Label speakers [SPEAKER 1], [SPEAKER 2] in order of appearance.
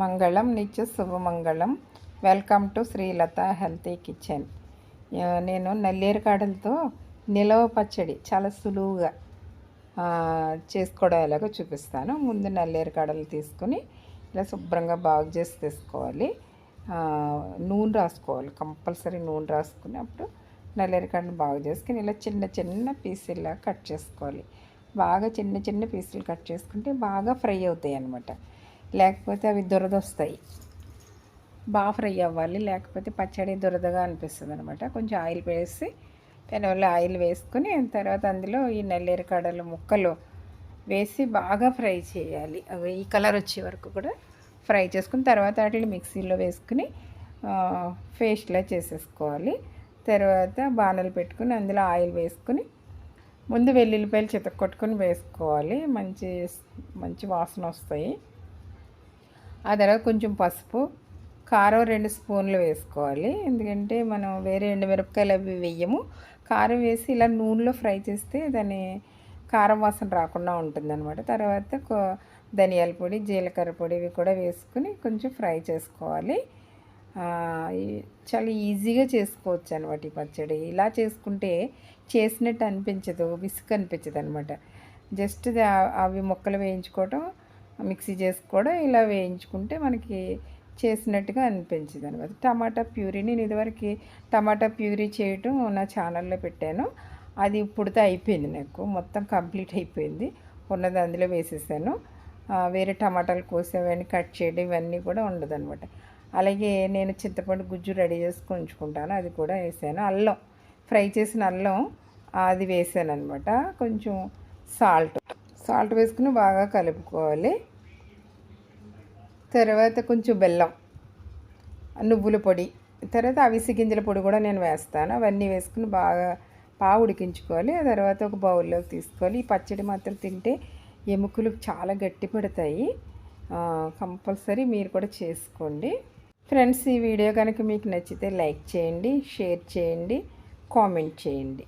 [SPEAKER 1] మంగళం నిత్య శుభమంగళం welcome to Srilatha healthy kitchen. నేను నల్లేరు కాడలతో నిలవ పచ్చడి చాలా సులువుగా చేసుకోవడం ఎలాగో చూపిస్తాను. ముందు నల్లేరు కాడలు తీసుకుని ఇలా శుభ్రంగా బాగు చేసి తీసుకోవాలి. నూనె రాసుకోవాలి. కంపల్సరీ నూనె రాసుకున్నప్పుడు నల్లేరు కాడలు బాగు చేసుకుని ఇలా చిన్న చిన్న పీసుల్లా కట్ చేసుకోవాలి. బాగా చిన్న చిన్న పీసులు కట్ చేసుకుంటే బాగా ఫ్రై అవుతాయి అన్నమాట లేకపోతే అవి దురదొస్తాయి. బాగా ఫ్రై అవ్వాలి. లేకపోతే పచ్చడి దురదగా అనిపిస్తుంది అనమాట కొంచెం ఆయిల్ వేసి పెనవల్ల ఆయిల్ వేసుకుని తర్వాత అందులో ఈ నల్లేరు కాడలు ముక్కలు వేసి బాగా ఫ్రై చేయాలి. అవి ఈ కలర్ వచ్చే వరకు కూడా ఫ్రై చేసుకుని తర్వాత వాటిని మిక్సీలో వేసుకుని పేస్ట్లా చేసేసుకోవాలి. తర్వాత బాణలు పెట్టుకుని అందులో ఆయిల్ వేసుకుని ముందు వెల్లుల్లిపాయలు చితక్కొట్టుకొని వేసుకోవాలి. మంచి మంచి వాసన వస్తాయి. ఆ తర్వాత కొంచెం పసుపు కారం రెండు స్పూన్లు వేసుకోవాలి. ఎందుకంటే మనం వేరే ఎండుమిరపకాయలు అవి వేయము. కారం వేసి ఇలా నూనెలో ఫ్రై చేస్తే దాని కారం వాసన రాకుండా ఉంటుందన్నమాట. తర్వాత ధనియాల పొడి జీలకర్ర పొడి ఇవి కూడా వేసుకుని కొంచెం ఫ్రై చేసుకోవాలి. చాలా ఈజీగా చేసుకోవచ్చు అనమాట ఈ పచ్చడి. ఇలా చేసుకుంటే చేసినట్టు అనిపించదు విసుగు అనిపించదు అనమాట జస్ట్ అవి ముక్కలు వేయించుకోవటం మిక్సీ చేసుకోవడం ఇలా వేయించుకుంటే మనకి చేసినట్టుగా అనిపించింది అనమాట. టమాటా ప్యూరీ నేను ఇదివరకు టమాటా ప్యూరీ చేయటం నా ఛానల్లో పెట్టాను. అది ఇప్పుడుతో అయిపోయింది నాకు. మొత్తం కంప్లీట్ అయిపోయింది. ఉన్నది అందులో వేసేసాను. వేరే టమాటాలు కోసి అవన్నీ కట్ చేయడం ఇవన్నీ కూడా ఉండదన్నమాట అలాగే నేను చింతపండు గుజ్జు రెడీ చేసుకొని ఉంచుకుంటాను. అది కూడా వేసాను. అల్లం ఫ్రై చేసిన అల్లం అది వేసాను అనమాట. కొంచెం సాల్ట్ సాల్ట్ వేసుకుని బాగా కలుపుకోవాలి. తర్వాత కొంచెం బెల్లం నువ్వుల పొడి తర్వాత అవిసి గింజల పొడి కూడా నేను వేస్తాను. అవన్నీ వేసుకుని బాగా బాగా ఉడికించుకోవాలి. ఆ తర్వాత ఒక బౌల్లోకి తీసుకోవాలి. ఈ పచ్చడి మాత్రం తింటే ఎముకలు చాలా గట్టి పడతాయి. కంపల్సరీ మీరు కూడా చేసుకోండి. ఫ్రెండ్స్ ఈ వీడియో కనుక మీకు నచ్చితే లైక్ చేయండి షేర్ చేయండి కామెంట్ చేయండి.